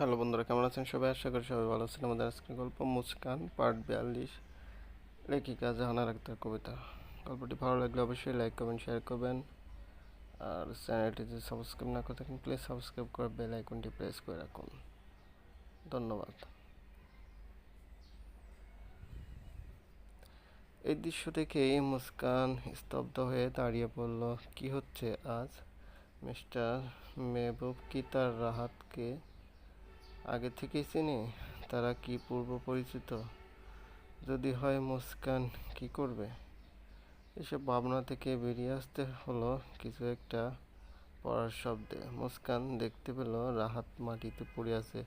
Hello বন্ধুরা, কেমন আছেন সবাই? আশা করি সবাই ভালো আছেন। আমাদের আজকের গল্প মুস্কান, পার্ট বিয়াল্লিশ। লেখিকা জাহানার আক্তার কবিতা। গল্পটি ভালো লাগলে অবশ্যই লাইক করবেন, শেয়ার করবেন। আর চ্যানেলটি যদি সাবস্ক্রাইব না করে থাকেন, প্লিজ সাবস্ক্রাইব করে বেল আইকনটি প্রেস করে রাখুন। ধন্যবাদ। এই দৃশ্য দেখেই মুস্কান স্তব্ধ হয়ে দাঁড়িয়ে পড়ল কি হচ্ছে আজ? মিস্টার মেহবুব কি তার রাহাতকে আগে থেকেই চিনি? তারা কি পূর্ব পরিচিত? যদি হয় মুস্কান, কি করবে? এসব ভাবনা থেকে বেরিয়ে আসতে হলো কিছু একটা পড়ার শব্দে। মুস্কান দেখতে পেল রাহাত মাটিতে পড়ে আছে।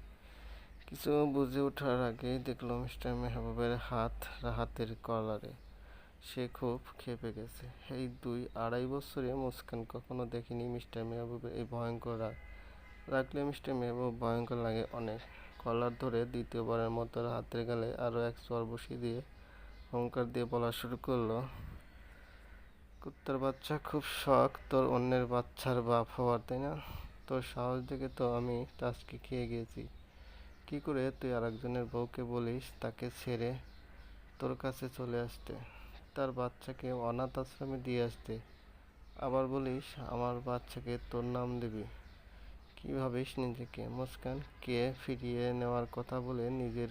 কিছু বুঝে ওঠার আগেই দেখল মিস্টার মেহবুবের হাত রাহাতের কলারে। সে খুব খেপে গেছে। এই দুই আড়াই বছরে মুস্কান কখনো দেখেনি মিস্টার মেহবুবের এই ভয়ঙ্কর রাগ। রাখলে মিস্টার মেহবুব ভয়ঙ্কর লাগে অনেক। কলার ধরে দ্বিতীয়বারের মতো হাতের গালে আরও এক চর বসিয়ে দিয়ে হুঙ্কার দিয়ে বলা শুরু করল, কুত্তার বাচ্চা খুব শখ, তোর অন্যের বাচ্চার বাপ হওয়ার, তাই না? তোর সাহস দেখে তো আমি টাচকে খেয়ে গিয়েছি। কি করে তুই আরেকজনের বউকে বলিস তাকে ছেড়ে তোর কাছে চলে আসতে? তার বাচ্চাকে অনাথ আশ্রমে দিয়ে আসতে। আবার বলিস আমার বাচ্চাকে তোর নাম দিবি। কি ভাবিস নিজেকে? মুস্কান, কে ফিরিয়ে নেওয়ার কথা বলে নিজের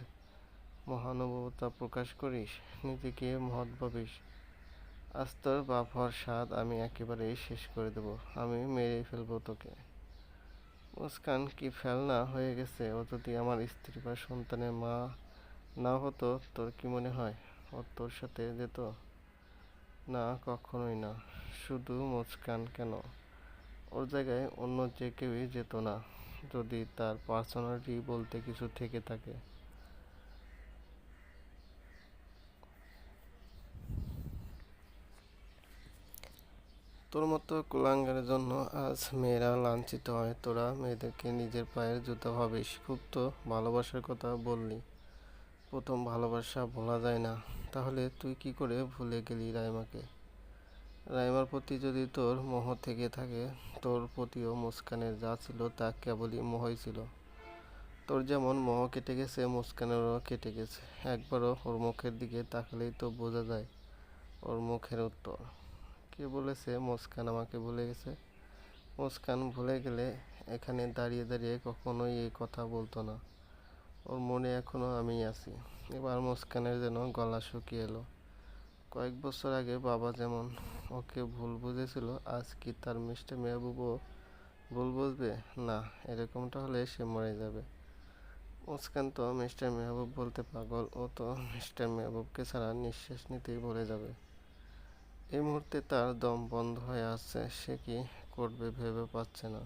মহানুভবতা প্রকাশ করিস? নিজেকে মহৎ ভাবিস। আজ তোর বাপ হওয়ার স্বাদ আমি একেবারেই শেষ করে দেব। আমি মেরে ফেলব তোকে। মুস্কান, কি ফেলনা হয়ে গেছে? ও যদি আমার স্ত্রী বা সন্তানের মা না হতো, তোর কি মনে হয়? ও তোর সাথে যেত? না, কখনোই না। শুধু মুস্কান কেন? ওর জায়গায় অন্য যে কেউই যেত না, যদি তার পার্সোনালিটি বলতে কিছু থেকে থাকে। তোর মতো কুলাঙ্গারের জন্য আজ মেয়েরা লাঞ্ছিত হয়। তোরা মেয়েদেরকে নিজের পায়ের জুতো ভাবিস। খুব তো ভালোবাসার কথা বললি। প্রথম ভালোবাসা ভোলা যায় না। তাহলে তুই কি করে ভুলে গেলি রাইমাকে? রাইমার প্রতি যদি তোর মোহ থেকে থাকে, তোর প্রতিও মুস্কানের যা ছিল তা কেবলই মোহই ছিল। তোর যেমন মোহ কেটে গেছে, মুস্কানেরও কেটে গেছে। একবারও ওর মুখের দিকে তাকালেই তো বোঝা যায় ওর মুখের উত্তর। কে বলেছে মুস্কান আমাকে ভুলে গেছে? মুস্কান ভুলে গেলে এখানে দাঁড়িয়ে দাঁড়িয়ে কখনোই এই কথা বলতো না। ওর মনে এখনও আমি আছি। এবার মুস্কানের যেন গলা শুকিয়ে এলো। কয়েক বছর আগে বাবা যেমন ওকে ভুল বুঝেছিল, আজ কি তার মিষ্টি মেহবুবও ভুল বুঝবে? না, এরকমটা হলে সে মরে যাবে। মুস্কান তো মিস্টার মেহবুব বলতে পাগল, ও তো মিস্টার মেহবুবকে ছাড়া নিঃশ্বাস নিতেই ভরে যাবে। এই মুহূর্তে তার দম বন্ধ হয়ে আসছে, সে কি করবে ভেবে পাচ্ছে না।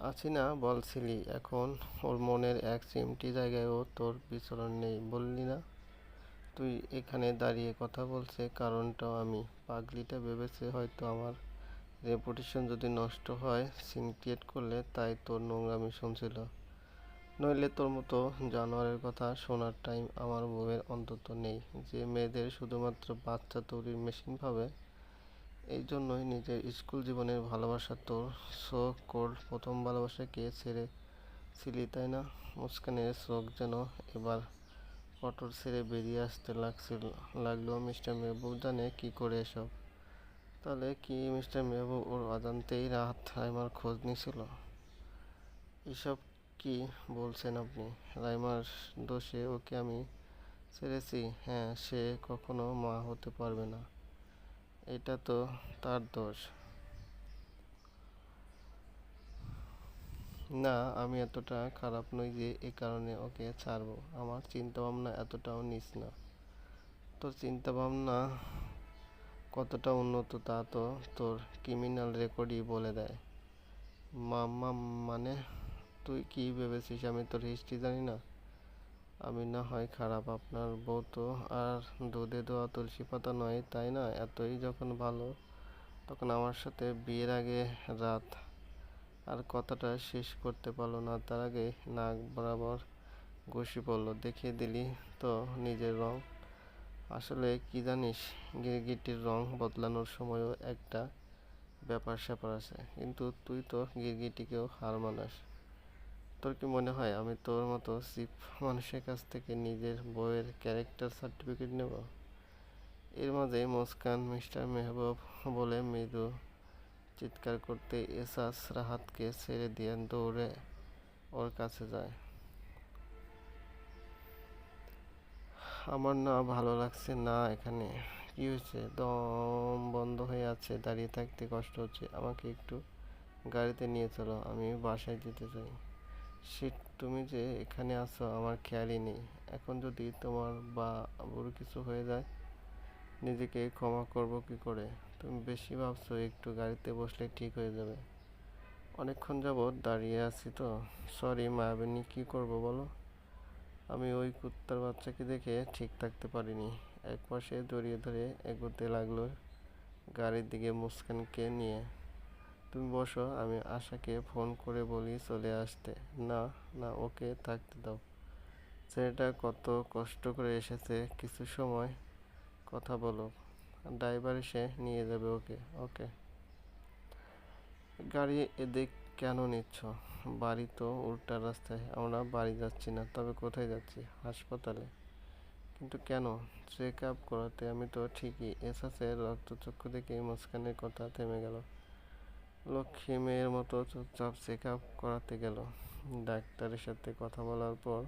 আছি না, বলছিলি, এখন ওর মনের এক চিমটি জায়গায়ও তোর বিচরণ নেই, বললি না? তুই এখানে দাঁড়িয়ে কথা বলছে, কারণটাও আমি। পাগলিটা ভেবেছে হয়তো আমার রেপুটেশন যদি নষ্ট হয় সিন ক্রিয়েট করলে তাই তোর নোংরামি শুনছিল। নইলে তোর মতো জানোয়ারের কথা শোনার টাইম আমার বউয়ের অন্তত নেই। যে মেয়েদের শুধুমাত্র বাচ্চা তৈরির মেশিন ভাবে এই জন্যই নিজের স্কুল জীবনের ভালোবাসা তোর সো কোল্ড প্রথম ভালোবাসাকে ছেড়ে ছিলি, তাই না? মুস্কানের চোখ যেন এবার পটর ছেড়ে বেরিয়ে আসতে লাগছিল, লাগল মিস্টার মেহবুব। জানে কি করে এসব? তাহলে কি মিস্টার মেহবুব ওর অজান্তেই রাত রাইমার খোঁজ নিছিল? এসব কি বলছেন আপনি? রাইমার দোষে ওকে আমি ছেড়েছি? হ্যাঁ সে কখনো মা হতে পারবে না। এটা তো তার দোষ। না, আমি এতটা খারাপ নই যে এ কারণে ওকে ছাড়বো। আমার চিন্তা ভাবনা এতটাও নিস না। তোর চিন্তা ভাবনা কতটা উন্নত তা তো তোর ক্রিমিনাল রেকর্ডই বলে দেয়। মাম্মা মানে তুই কি ভেবেছিস? আমি তোর হিস্ট্রি জানি না। আমি না হয় খারাপ আপনার বউ তো, আর দুধে দেওয়া তুলসী পাতা নয়, তাই না? এতই যখন ভালো, তখন আমার সাথে বিয়ের আগে রাত আর কথাটা শেষ করতে পারল না। তার আগে নাক বরাবর ঘষি পড়ল, দেখিয়ে দিলি তো নিজের রং। আসলে কি জানিস, গিরগিটির রং বদলানোর সময়ও একটা ব্যাপার স্যাপার আছে, কিন্তু তুই তো গিরগিটিকেও হার মানাস। তোর কি মনে হয় আমি তোর মতো চিপ মানুষের কাছ থেকে নিজের বইয়ের ক্যারেক্টার সার্টিফিকেট নেব? এর মাঝে মুস্কান মিস্টার মেহবুব বলে মৃদু চিৎকার করতে এসাস রাহাতকে ছেড়ে দিয়ে দৌড়ে ওর কাছে যায়। আমার না ভালো লাগছে না এখানে। কি হয়েছে? দম বন্ধ হয়ে আছে, দাঁড়িয়ে থাকতে কষ্ট হচ্ছে। আমাকে একটু গাড়িতে নিয়ে চলো, আমি বাসায় যেতে চাই। সে তুমি যে এখানে আছো, আমার খেয়ালই নেই। এখন যদি তোমার বা বুড়ো কিছু হয়ে যায়, নিজেকে ক্ষমা করব কি করে? তুমি বেশি ভাবছ একটু গাড়িতে বসলে ঠিক হয়ে যাবে। অনেকক্ষণ যাবৎ দাঁড়িয়ে আছি তো। সরি মায়াবিনী, কি করব বলো? আমি ওই কুত্তার বাচ্চাকে দেখে ঠিক থাকতে পারিনি। এক পাশে জড়িয়ে ধরে এগোতে লাগল গাড়ির দিকে মুস্কানকে নিয়ে। তুমি বসো, আমি আশাকে ফোন করে বলি চলে আসতে। না না, ওকে থাকতে দাও। ছেলেটা কত কষ্ট করে এসেছে, কিছু সময় কথা বলো। ড্রাইভার এসে নিয়ে যাবে ওকে ওকে। গাড়ি এদিক কেন নিচ্ছ? বাড়ি তো উল্টা রাস্তায়, আমরা বাড়ি যাচ্ছি না, তবে কোথায় যাচ্ছি? হাসপাতালে। কিন্তু কেন? চেক আপ করাতে, আমি তো ঠিকই। এসেছে, রক্তচক্ষু দেখে মুস্কানের কথা থেমে গেল। লক্ষ্মী মেয়ের মতো চুপচাপ চেক আপ করাতে গেল। ডাক্তারের সাথে কথা বলার পর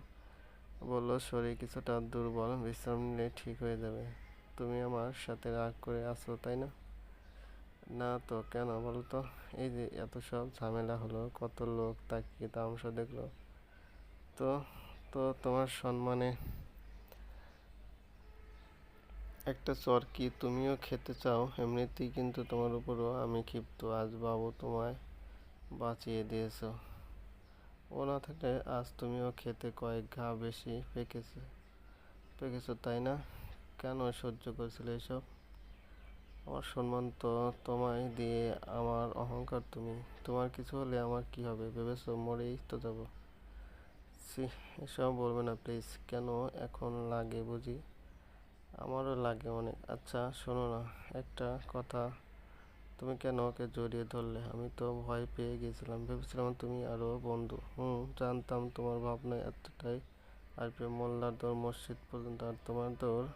বলল, শরীর কিছুটা দুর্বল, বিশ্রাম নিলে ঠিক হয়ে যাবে। তুমি আমার সাথে রাগ করে আছো, তাই না? না তো, কেন বলো তো? এই যে এত সব ঝামেলা হলো, কত লোক তাকিয়ে তামাশা দেখল। তো তো তোমার সম্মানে একটা চর কি তুমিও খেতে চাও? এমনিতেই কিন্তু তোমার উপরও আমি ক্ষিপ্ত। আজ বাবু তোমায় বাঁচিয়ে দিয়েছ। ও না থাকলে আজ তুমিও খেতে কয়েক ঘা বেশি পেকেছে। পেকেছো, তাই না? কেন সহ্য করেছিলে এসব? আমার সম্মান তো তোমায় দিয়ে আমার অহংকার তুমি। তোমার কিছু হলে আমার কি হবে? ভেবেছো মরেই তো যাব? সি এসব বলবে না, প্লিজ। কেন এখন লাগে বুঝি? আমারও লাগে অনেক। আচ্ছা শোনো না, একটা কথা। তুমি কেন ওকে জড়িয়ে ধরলে? আমি তো ভয় পেয়ে গেছিলাম। ভেবেছিলাম তুমি আরও বন্ধু। হুম, জানতাম তোমার ভাবনা এতটাই আর প্রেম মোল্লার দৌড় মসজিদ পর্যন্ত। আর তোমার দৌড়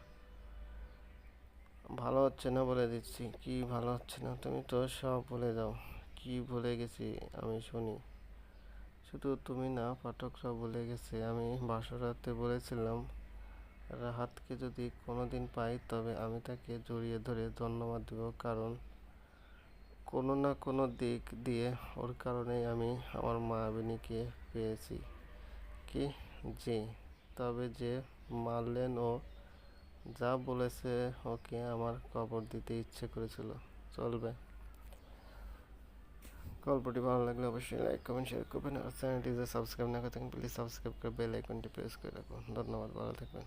ভালো হচ্ছে না বলে দিচ্ছি। কি ভালো হচ্ছে না? তুমি তো সব ভুলে যাও। কি ভুলে গেছি আমি শুনি। শুধু তুমি না পাঠকরা ভুলে গেছে। আমি বাসরাতে বলেছিলাম রাহাতকে যদি কোনো দিন পাই, তবে আমি তাকে জড়িয়ে ধরে ধন্যবাদ দেব। কারণ কোনো না কোনো দিক দিয়ে ওর কারণেই আমি আমার মায়াবিনীকে পেয়েছি। কি? জি। তবে যে মারলেন ও যা বলেছে, ওকে আমার কবর দিতে ইচ্ছে করেছিল। চলবে। গল্পটি ভালো লাগলে অবশ্যই লাইক কমেন্ট শেয়ার করবেন আর চ্যানেলটি যদি সাবস্ক্রাইব না করে থাকেন প্লিজ সাবস্ক্রাইব করে বেল আইকনটি প্রেস করে রাখুন। ধন্যবাদ, ভালো থাকবেন।